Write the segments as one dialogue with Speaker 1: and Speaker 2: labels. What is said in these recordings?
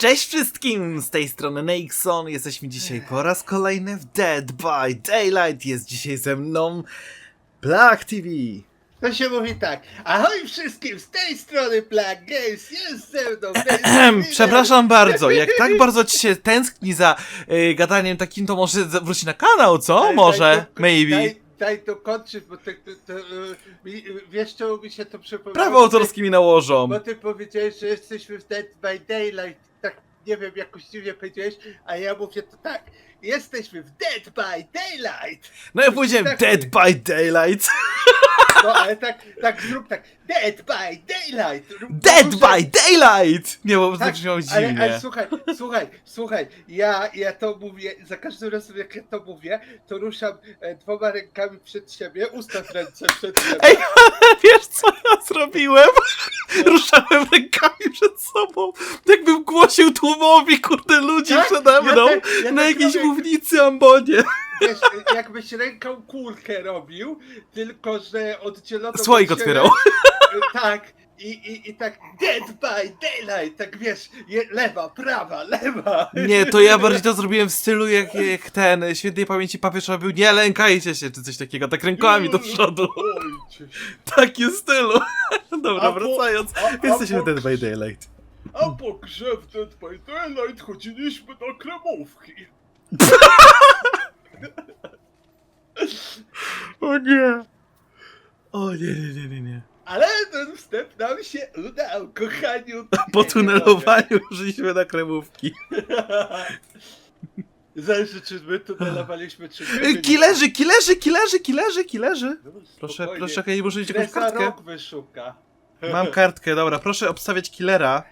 Speaker 1: Cześć wszystkim! Z tej strony Nixon. Jesteśmy dzisiaj po raz kolejny w Dead by Daylight. Jest dzisiaj ze mną Black TV.
Speaker 2: To się mówi tak. Ahoj wszystkim, z tej strony Black Games, jest ze mną
Speaker 1: Ehem, Przepraszam bardzo, jak tak bardzo ci się tęskni za y, gadaniem takim, to może wróci na kanał, co?
Speaker 2: Daj-
Speaker 1: Może,
Speaker 2: daj
Speaker 1: maybe.
Speaker 2: Daj, daj to kończyć, bo to, to, to, mi, wiesz czemu mi się to przypomniało?
Speaker 1: Prawo autorskie mi nałożą.
Speaker 2: Bo ty powiedziałeś, że jesteśmy w Dead by Daylight, tak nie wiem, jakoś dziwnie powiedziałeś, a ja mówię to tak. Jesteśmy w Dead by Daylight!
Speaker 1: No ja powiedziałem
Speaker 2: tak-
Speaker 1: Dead by Daylight.
Speaker 2: No ale tak, tak zrób tak. Dead by Daylight!
Speaker 1: Dead by Daylight! Nie, bo to
Speaker 2: Tak,
Speaker 1: brzmiało
Speaker 2: ale,
Speaker 1: dziwnie.
Speaker 2: ale słuchaj, słuchaj, słuchaj, ja, ja to mówię, za każdym razem jak ja to mówię, to ruszam e, dwoma rękami przed siebie, ustaw ręce przed siebie.
Speaker 1: Ej, wiesz co ja zrobiłem? Ruszałem rękami przed sobą, jakbym głosił tłumowi, kurde, ludzi
Speaker 2: Tak?
Speaker 1: przede mną
Speaker 2: Ja tak- ja
Speaker 1: na
Speaker 2: tak
Speaker 1: jakiejś
Speaker 2: robię.
Speaker 1: mównicy ambonie.
Speaker 2: Wiesz, jakbyś ręką kulkę robił, tylko że oddzielono
Speaker 1: Słoik otwierał.
Speaker 2: e, Tak. I, i, I tak Dead by Daylight, tak wiesz, je, lewa, prawa, lewa.
Speaker 1: Nie, to ja bardziej to zrobiłem w stylu jak, jak ten e, świętej pamięci papież robił nie lękajcie się, czy coś takiego, tak rękami do przodu. Takim stylu. Dobra, wracając.
Speaker 2: a-
Speaker 1: Jesteśmy Dead by Daylight.
Speaker 2: A po grze w Dead by Daylight chodziliśmy na kremówki.
Speaker 1: O nie. O nie, nie, nie, nie, nie.
Speaker 2: Ale ten wstęp nam się udał, kochaniu.
Speaker 1: Po tunelowaniu żyliśmy na kremówki.
Speaker 2: Zależy, czy my tunelowaliśmy, czy my byliśmy.
Speaker 1: Killerzy, killerzy, killerzy, killerzy, killerzy.
Speaker 2: No,
Speaker 1: Proszę,
Speaker 2: spokojnie.
Speaker 1: proszę, ja muszę mieć jakąś
Speaker 2: Kresa
Speaker 1: kartkę.
Speaker 2: rok wyszuka.
Speaker 1: Mam kartkę, dobra, proszę obstawiać killera.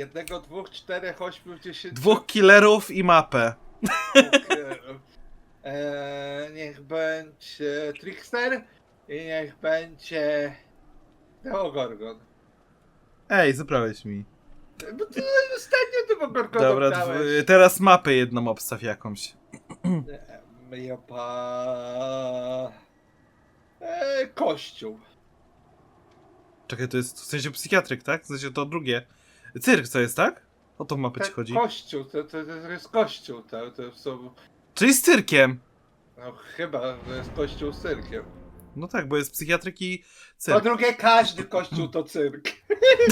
Speaker 2: Jednego, dwóch, czterech, ośmiu, dziesięciu.
Speaker 1: Dwóch killerów i mapę.
Speaker 2: Eee, niech będzie Trickster i niech będzie Demogorgon.
Speaker 1: Ej, zabrałeś mi.
Speaker 2: Bo ty ostatnio Demogorgon
Speaker 1: Dobra,
Speaker 2: dałeś.
Speaker 1: dw- teraz mapę jedną obstaw jakąś.
Speaker 2: Jopa... Eee, kościół.
Speaker 1: Czekaj, to jest w sensie psychiatryk, tak? W sensie to drugie. Cyrk co jest, tak? O tą mapę ci
Speaker 2: Tak,
Speaker 1: chodzi.
Speaker 2: Kościół, to, to, to jest kościół, to, to są...
Speaker 1: Czyli z cyrkiem.
Speaker 2: No chyba, to jest kościół z cyrkiem.
Speaker 1: No tak, bo jest psychiatryk i
Speaker 2: Po
Speaker 1: cyrk.
Speaker 2: drugie, każdy kościół to cyrk.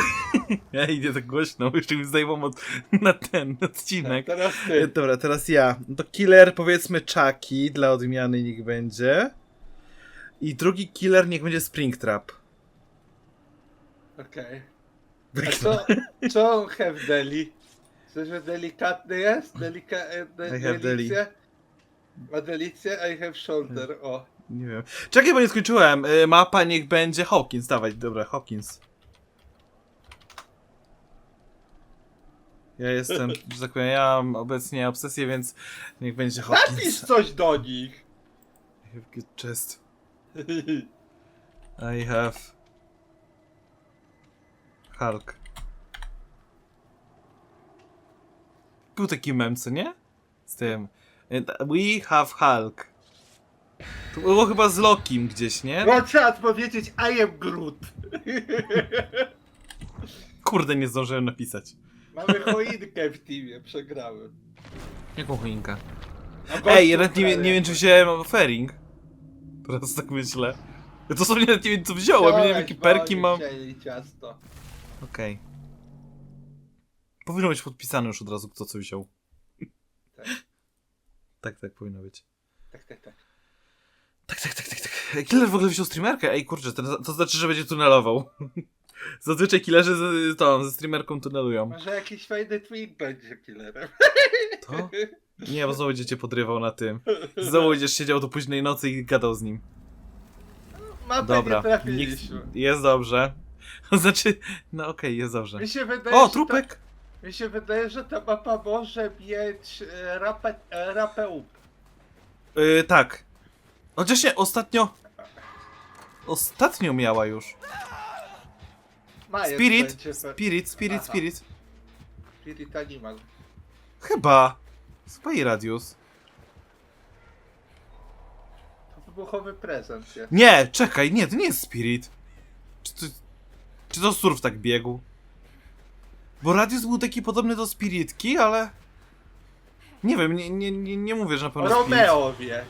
Speaker 1: Ej, nie tak głośno, jeszcze mi zdejmą od, na ten odcinek.
Speaker 2: Teraz
Speaker 1: E,
Speaker 2: ty.
Speaker 1: Dobra, teraz ja. No to killer powiedzmy Chucky, dla odmiany niech będzie. I drugi killer niech będzie Springtrap.
Speaker 2: Okej. A co, co on have deli? Coś, że delikatny jest? Delika, e, de,
Speaker 1: I have deli.
Speaker 2: delicję? Ma delicję? I have shoulder, o.
Speaker 1: Nie wiem. Czekaj, bo nie skończyłem. Y, Mapa niech będzie Hawkins. Dawaj, dobra, Hawkins. Ja jestem, że tak powiem, ja mam obecnie obsesję, więc niech będzie
Speaker 2: Napisz
Speaker 1: Hawkins.
Speaker 2: coś do nich!
Speaker 1: I have good chest. I have... Hulk. Był taki mem, co nie? Z tym... And We have Hulk. To było chyba z Lokim gdzieś, nie?
Speaker 2: No trzeba powiedzieć I am Groot.
Speaker 1: Kurde, nie zdążyłem napisać.
Speaker 2: Mamy choinkę w teamie, przegrałem.
Speaker 1: Jaką choinkę?
Speaker 2: Gościu
Speaker 1: Ej, ja nawet nie, nie wiem, czy wziąłem fairing. Teraz tak myślę. Ja to sobie nawet nie wiem, co wziąłem. Nie wiem, jakie perki mam.
Speaker 2: ciasto.
Speaker 1: Okej. Powinno być podpisane już od razu, kto co wziął.
Speaker 2: Tak.
Speaker 1: Tak, tak, powinno być.
Speaker 2: Tak, tak, tak.
Speaker 1: Tak, tak, tak, tak, tak. Killer w ogóle wziął streamerkę. Ej, kurczę, to, to znaczy, że będzie tunelował. Zazwyczaj killerzy z, tą, ze streamerką tunelują.
Speaker 2: Może jakiś fajny twin będzie killerem.
Speaker 1: To? Nie, bo znowu będzie cię podrywał na tym. Znowu będziesz siedział do późnej nocy i gadał z nim.
Speaker 2: Mapę
Speaker 1: Dobra,
Speaker 2: nie trafiliśmy.
Speaker 1: nikt- jest dobrze. Znaczy, no okej, jest dobrze.
Speaker 2: Mi się wydaje,
Speaker 1: O,
Speaker 2: że
Speaker 1: trupek!
Speaker 2: Ta, mi się wydaje, że ta mapa może mieć e, rapę, e, rapę up.
Speaker 1: Yy, tak. Chociaż nie, ostatnio... Ostatnio miała już. Spirit,
Speaker 2: będzie pe-
Speaker 1: Spirit, Spirit,
Speaker 2: Aha.
Speaker 1: Spirit.
Speaker 2: Spirit Animal.
Speaker 1: Chyba. Spy Radius.
Speaker 2: To wybuchowy prezent jest.
Speaker 1: Nie, czekaj, nie, to nie jest Spirit. Czy to, czy to surf tak biegł? Bo Radius był taki podobny do Spiritki, ale... Nie wiem, nie, nie, nie, nie mówię, że na pewno Spirit.
Speaker 2: Romeo wie.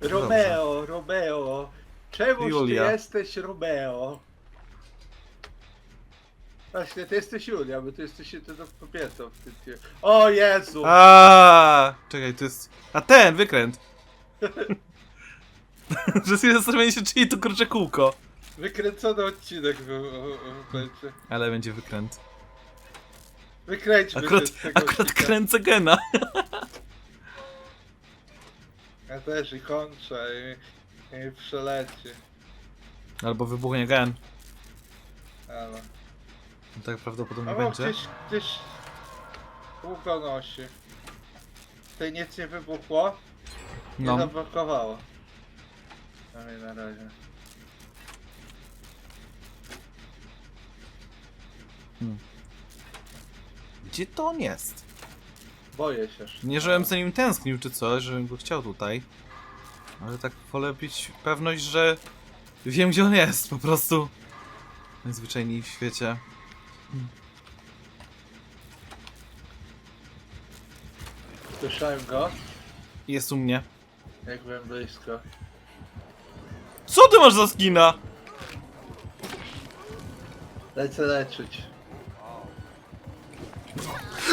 Speaker 2: Romeo, Romeo. Czemuż
Speaker 1: Julia.
Speaker 2: ty jesteś Romeo? Właśnie, ty jesteś Julia, bo ty jesteś jedyną kobietą w tym filmie. O Jezu!
Speaker 1: A, Czekaj, to jest... A ten, wykręt. Że chwilę zastanawiam się, czyje to kurcze kółko.
Speaker 2: Wykręcony odcinek był, o, o, będzie.
Speaker 1: Ale będzie wykręt.
Speaker 2: Wykręćmy
Speaker 1: Akurat,
Speaker 2: się z tego
Speaker 1: akurat
Speaker 2: odcinka.
Speaker 1: kręcę gena.
Speaker 2: Ja też i kończę i, i przeleci.
Speaker 1: Albo wybuchnie gen.
Speaker 2: Ale.
Speaker 1: Tak prawdopodobnie
Speaker 2: No bo
Speaker 1: będzie.
Speaker 2: gdzieś, gdzieś długo nosi. Tutaj nic nie wybuchło, nie
Speaker 1: No.
Speaker 2: zablokowało. Przynajmniej na razie.
Speaker 1: Gdzie to on jest?
Speaker 2: Boję się. że-
Speaker 1: Nie, żebym za nim tęsknił czy coś, żebym go chciał tutaj. Ale tak wolę mieć pewność, że wiem gdzie on jest, po prostu. Najzwyczajniej w świecie.
Speaker 2: Słyszałem go,
Speaker 1: Jest u mnie.
Speaker 2: jak byłem blisko.
Speaker 1: Co ty masz za skina?
Speaker 2: Lecę leczyć.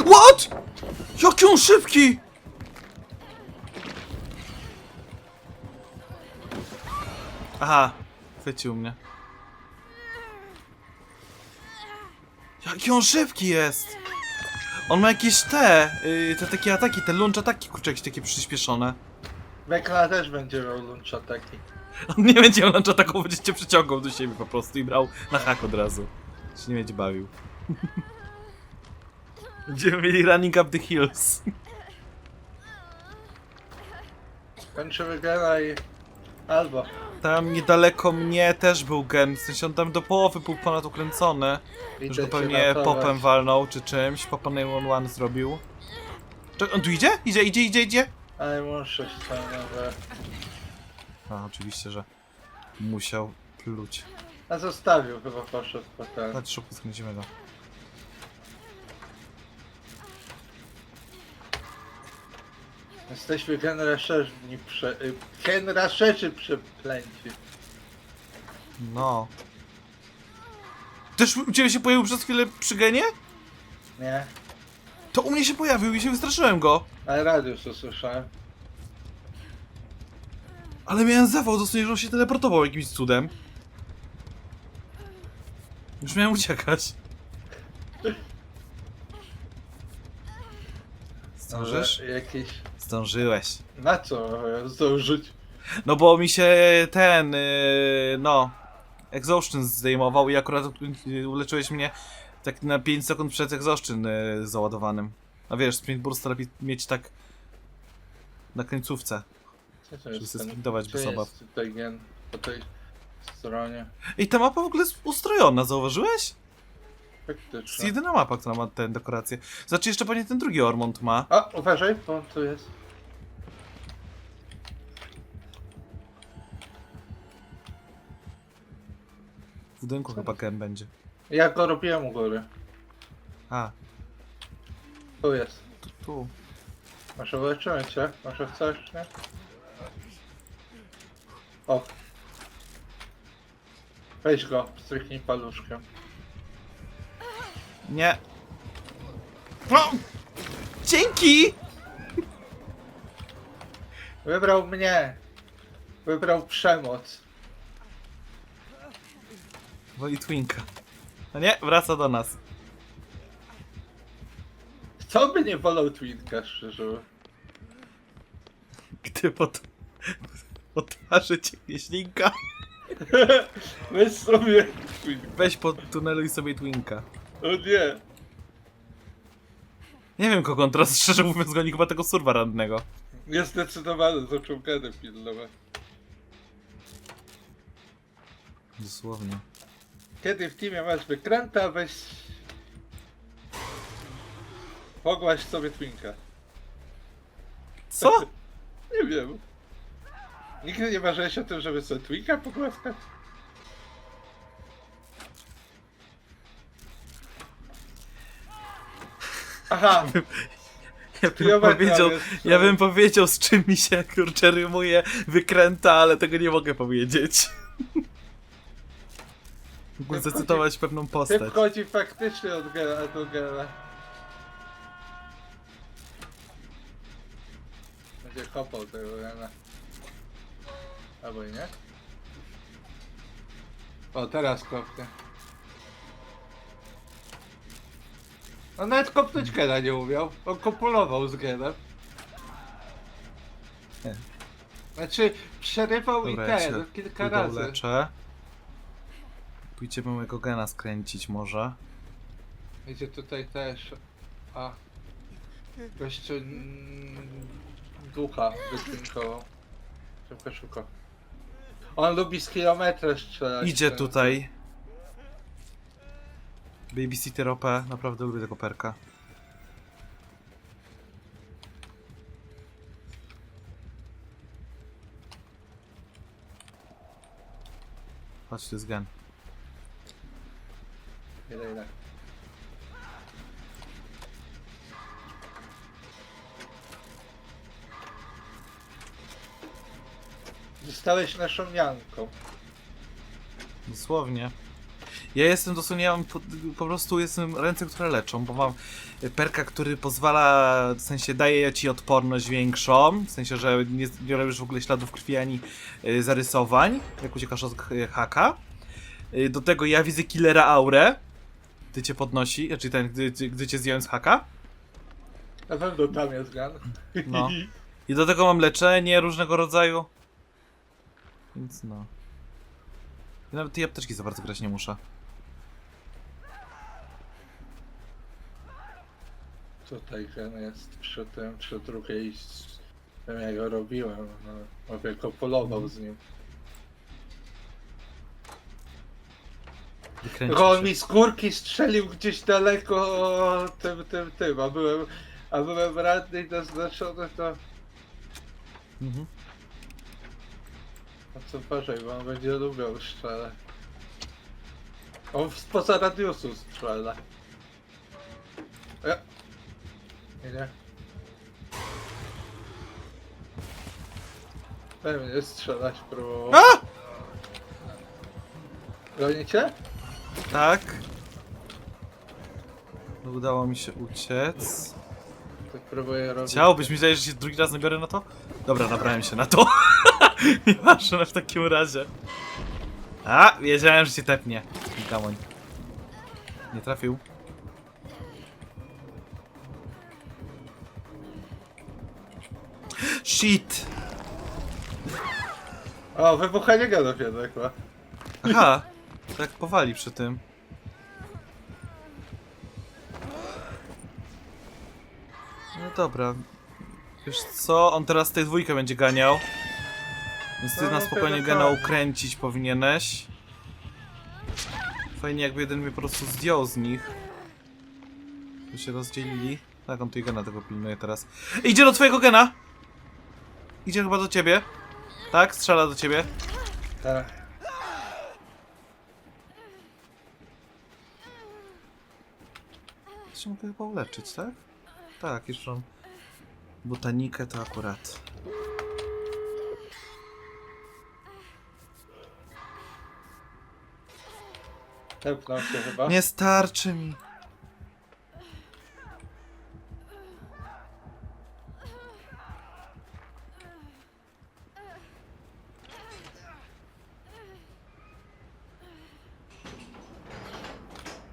Speaker 1: What? Jaki on szybki! Aha, chwycił mnie. Jaki on szybki jest! On ma jakieś te, yy, te takie ataki, te lunch ataki, kurczę, jakieś takie przyspieszone.
Speaker 2: Bekla też będzie miał lunch ataki.
Speaker 1: On nie będzie miał lunch ataku, będzie cię przyciągał do siebie po prostu i brał na hak od razu. Się nie będzie bawił. Będziemy mieli running up the hills.
Speaker 2: Kończymy gena i... Albo.
Speaker 1: Tam niedaleko mnie też był gen, w sensie on tam do połowy był ponad ukręcony. Już
Speaker 2: Idę
Speaker 1: go
Speaker 2: cię
Speaker 1: pewnie
Speaker 2: ratować.
Speaker 1: popem walnął czy czymś, popa 911 zrobił. Czekaj, on tu idzie? Idzie, idzie, idzie, idzie?
Speaker 2: Ale muszę się tam nowe.
Speaker 1: A, oczywiście, że musiał pluć.
Speaker 2: A zostawił, chyba poszedł potem.
Speaker 1: Chodź, szybko skręcimy go.
Speaker 2: Jesteśmy generaszerni prze... y, Generaszerzy przeplęci.
Speaker 1: No. Też u ciebie się pojawił przez chwilę przy genie?
Speaker 2: Nie?
Speaker 1: To u mnie się pojawił i się wystraszyłem go.
Speaker 2: Ale radius usłyszałem.
Speaker 1: Ale miałem zawał, dosłownie, że on się teleportował jakimś cudem. Już miałem uciekać. Zdążysz?
Speaker 2: Ale Jakiś...
Speaker 1: Zdążyłeś.
Speaker 2: Na co zdążyć?
Speaker 1: No bo mi się ten, yy, no, exhaustion zdejmował i akurat uleczyłeś mnie tak na 5 sekund przed exhaustion yy, załadowanym. A wiesz, sprint burst lepiej mieć tak na końcówce.
Speaker 2: Co to
Speaker 1: Żeby
Speaker 2: jest
Speaker 1: sobie
Speaker 2: ten...
Speaker 1: sprintować bez obaw.
Speaker 2: jest gen? Po tej stronie.
Speaker 1: Ej, ta mapa w ogóle jest ustrojona, zauważyłeś? To jest
Speaker 2: Faktycznie.
Speaker 1: jedyna mapa, która ma tę dekorację. Znaczy jeszcze pewnie ten drugi Ormond ma.
Speaker 2: A, uważaj, bo on tu jest.
Speaker 1: W budynku chyba Ken będzie.
Speaker 2: Ja go robiłem u góry.
Speaker 1: A,
Speaker 2: Tu jest.
Speaker 1: tu, tu.
Speaker 2: Może uleczymy cię? Może chcesz, nie? O. Weź go, strychnij paluszkiem.
Speaker 1: Nie. No! Dzięki!
Speaker 2: Wybrał mnie! Wybrał przemoc.
Speaker 1: Woli Twinka. No nie, wraca do nas.
Speaker 2: Kto by nie wolał Twinka, szczerze?
Speaker 1: Gdy pod... po twarzy cię ślinka.
Speaker 2: Weź sobie Twinka.
Speaker 1: Weź pod tunelu i sobie Twinka.
Speaker 2: O nie!
Speaker 1: Nie wiem kogo on teraz, szczerze mówiąc, goni chyba tego surwa rannego.
Speaker 2: Niezdecydowany zaczął gadem pilnować.
Speaker 1: Dosłownie.
Speaker 2: Kiedy w teamie masz wykręta, weź... Pogłaś sobie Twinka.
Speaker 1: Co?
Speaker 2: Nie wiem. Nigdy nie marzyłeś o tym, żeby sobie Twinka pogłaskać? Aha,
Speaker 1: Ja bym, powiedział,
Speaker 2: jest
Speaker 1: ja bym powiedział, z czym mi się kurczę rymuje wykręta, ale tego nie mogę powiedzieć. Mógłbym
Speaker 2: Typ
Speaker 1: zacytować pewną postać.
Speaker 2: Typ chodzi faktycznie od gena do gena. Będzie kopał tego gena. Albo i nie? O, teraz kopnie. No nawet kopnąć gena nie umiał. On kopulował z genem.
Speaker 1: Nie.
Speaker 2: Znaczy, przerywał
Speaker 1: Dobra,
Speaker 2: i
Speaker 1: ja
Speaker 2: ten,
Speaker 1: się
Speaker 2: kilka razy.
Speaker 1: uleczę. Pójdziemy mojego gena skręcić może.
Speaker 2: Idzie tutaj też. A. Gościu mm, ducha wytwinkował. Szybko, szybko. On lubi z kilometra strzelać.
Speaker 1: Idzie tutaj. Babysitter OP, naprawdę lubię tego perka. Chodź, to jest gen.
Speaker 2: Ile, ile. Zostałeś naszą Janką.
Speaker 1: Dosłownie. Ja jestem dosłownie, ja mam po, po prostu jestem ręce, które leczą, bo mam perka, który pozwala, w sensie daje ci odporność większą, w sensie, że nie, nie robisz w ogóle śladów krwi ani y, zarysowań, jak uciekasz od y, haka. Y, do tego ja widzę killera aurę, gdy cię podnosi, znaczy ten, gdy, gdy, cię zdjąłem z haka.
Speaker 2: Na pewno tam jest Gan.
Speaker 1: No. I do tego mam leczenie różnego rodzaju. Więc no. Nawet tej apteczki za bardzo grać nie muszę.
Speaker 2: Tutaj Gan jest przy tym, przy drugiej. z Tym jak go robiłem. No, mówię, kopulował z nim.
Speaker 1: Wykręcił
Speaker 2: Tylko on
Speaker 1: się.
Speaker 2: mi z górki strzelił gdzieś daleko tym, tym, tym, a byłem, a byłem radny i naznaczony to...
Speaker 1: Mhm.
Speaker 2: A co uważaj, bo on będzie lubiał strzelać. On spoza radiusu strzela. E. Nie, nie. Pewnie strzelać próbował.
Speaker 1: A! Tak. Udało mi się uciec.
Speaker 2: To próbuję robić.
Speaker 1: Chciałbyś mi zdaje, że się drugi raz nabiorę na to? Dobra, nabrałem się na to. Nieważne w takim razie. A, wiedziałem, że cię tepnie. Gamoń. Nie trafił. Shit!
Speaker 2: O, wybuchanie gadów jednak ma.
Speaker 1: Aha! Tak powali przy tym. No dobra. Wiesz co? On teraz tej dwójkę będzie ganiał. Więc ty
Speaker 2: No,
Speaker 1: na spokojnie
Speaker 2: pewnie
Speaker 1: gena
Speaker 2: tak.
Speaker 1: ukręcić powinieneś. Fajnie jakby jeden mnie po prostu zdjął z nich. By się rozdzielili. Tak, on tej gena tego pilnuje teraz. Idzie do twojego gena! Idzie chyba do ciebie. Tak? Strzela do ciebie.
Speaker 2: Tak.
Speaker 1: się mogę chyba uleczyć, tak? Tak, jeszcze mam botanikę, to akurat.
Speaker 2: Się chyba.
Speaker 1: Nie starczy mi.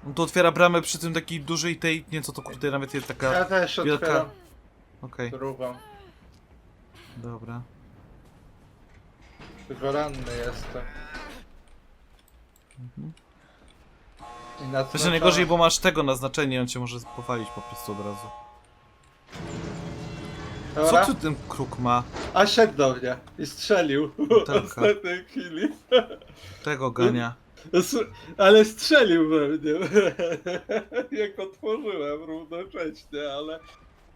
Speaker 1: On tu otwiera bramę przy tym takiej dużej tej, nie co to kurde, nawet jest taka...
Speaker 2: Ja też
Speaker 1: wielka-
Speaker 2: otwieram
Speaker 1: Okej,
Speaker 2: drugą.
Speaker 1: dobra.
Speaker 2: Tylko ranny jestem.
Speaker 1: Mhm.
Speaker 2: I na
Speaker 1: To się najgorzej, bo masz tego naznaczenie, on cię może powalić po prostu od razu. Co
Speaker 2: Dobra.
Speaker 1: tu ten kruk ma?
Speaker 2: A szedł do mnie i strzelił.
Speaker 1: tak.
Speaker 2: Ostatniej chwili.
Speaker 1: Tego gania.
Speaker 2: Ale strzelił we mnie. Jak otworzyłem równocześnie, ale...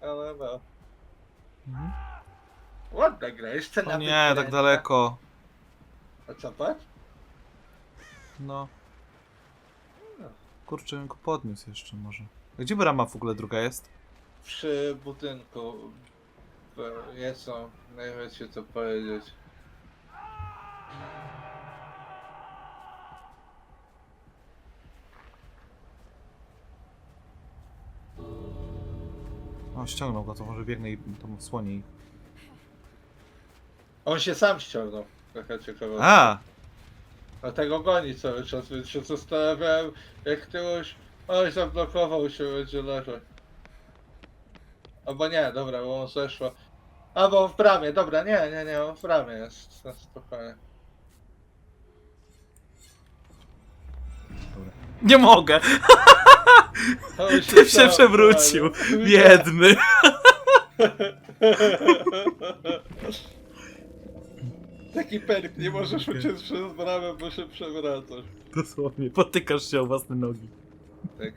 Speaker 2: Ale no.
Speaker 1: Mhm.
Speaker 2: Ładna gra, jeszcze na
Speaker 1: O nie, tak daleko.
Speaker 2: A co, patrz?
Speaker 1: No. Kurczę, bym go podniósł jeszcze może. Gdzie brama w ogóle druga jest?
Speaker 2: przy budynku. Jest on, nie wiecie co powiedzieć.
Speaker 1: O, ściągnął go, to może biegnę i tam słoni. ich.
Speaker 2: On się sam ściągnął. Taka ciekawa.
Speaker 1: A!
Speaker 2: Dlatego goni cały czas, więc się zastanawiałem, jak tyłuś... Oj, zablokował się, będzie leżeć. Albo nie, dobra, bo on zeszło. Albo w bramie, dobra, nie, nie, nie, on w bramie jest, na spokojnie.
Speaker 1: Nie mogę! Ty się
Speaker 2: stało,
Speaker 1: przewrócił!
Speaker 2: fajnie.
Speaker 1: Biedny!
Speaker 2: Taki perk, nie możesz uciec przez bramę, bo się przewracasz.
Speaker 1: Dosłownie, potykasz się o własne nogi.
Speaker 2: Tak.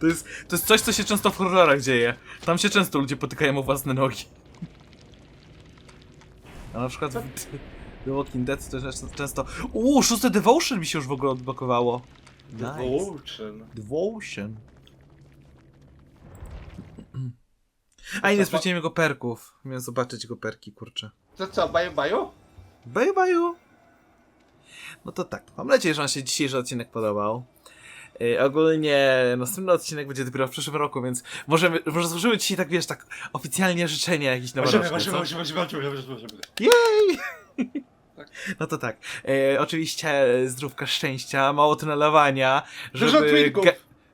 Speaker 1: To jest, to jest coś, co się często w horrorach dzieje. Tam się często ludzie potykają o własne nogi. A na przykład w The Walking Dead to też często... Uuu, szóste Devotion mi się już w ogóle odblokowało. Nice.
Speaker 2: Devotion.
Speaker 1: Devotion. A i nie sprawdziłem jego perków. Miałem zobaczyć jego perki, kurczę.
Speaker 2: To co, baju baju?
Speaker 1: Bye bye. No to tak. Mam nadzieję, że Wam się dzisiejszy odcinek podobał. Yy, ogólnie następny odcinek będzie dopiero w przyszłym roku, więc możemy, może złożymy dzisiaj tak, wiesz, tak oficjalnie życzenia jakieś noworoczne, co?
Speaker 2: możemy, możemy, możemy.
Speaker 1: Jej! No to tak. E, oczywiście zdrówka szczęścia, mało tunnelowania,
Speaker 2: Dużo
Speaker 1: żeby,
Speaker 2: twinków.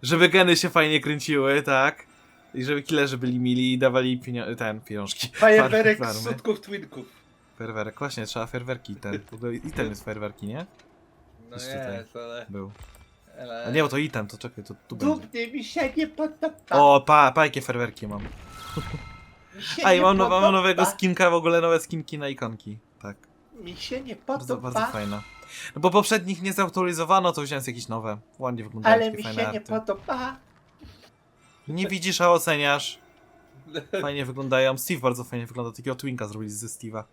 Speaker 1: żeby geny się fajnie kręciły, tak? I żeby killerzy byli mili i dawali pienio- ten, pieniążki.
Speaker 2: Fajerwerek z sutków twinków.
Speaker 1: Fajerwerek, właśnie, trzeba fajerwerki ten. Ogóle item jest fajerwerki, nie?
Speaker 2: No
Speaker 1: tutaj.
Speaker 2: jest, ale...
Speaker 1: Był.
Speaker 2: ale...
Speaker 1: A nie, bo to item, to czekaj, to tu będzie.
Speaker 2: Dupnie mi się nie podoba.
Speaker 1: O, pa, pa, jakie fajerwerki mam. A i mam, mam nowego skinka, w ogóle nowe skinki na ikonki. Tak.
Speaker 2: Mi się nie
Speaker 1: Bardzo,
Speaker 2: podoba.
Speaker 1: bardzo fajna. No bo poprzednich nie zaktualizowano, to wziąłem jakieś nowe. Ładnie wyglądają,
Speaker 2: Ale
Speaker 1: takie
Speaker 2: mi
Speaker 1: fajne
Speaker 2: się nie
Speaker 1: arty.
Speaker 2: podoba.
Speaker 1: Nie widzisz, a oceniasz. Fajnie wyglądają. Steve bardzo fajnie wygląda. Takiego twinka zrobili ze Steve'a.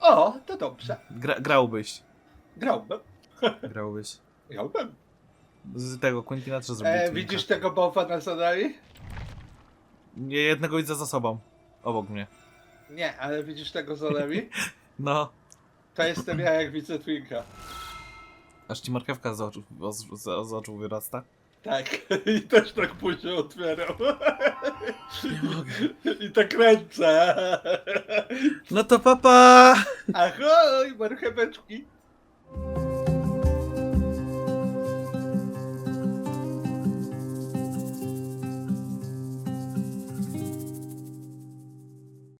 Speaker 2: O, to dobrze.
Speaker 1: Gra, grałbyś.
Speaker 2: Grałbym.
Speaker 1: Grałbyś.
Speaker 2: Grałbym.
Speaker 1: Z tego Quentina też zrobili
Speaker 2: E,
Speaker 1: twinka.
Speaker 2: widzisz tego bałwana za nami?
Speaker 1: Nie, jednego widzę za sobą. Obok mnie.
Speaker 2: Nie, ale widzisz tego nami?
Speaker 1: No.
Speaker 2: To jestem ja, jak widzę Twinka.
Speaker 1: Aż ci marchewka z oczu, z, z, z oczu wyrasta.
Speaker 2: Tak. I też tak później otwieram. I tak ręce.
Speaker 1: No to papa!
Speaker 2: Ahoj, marcheweczki.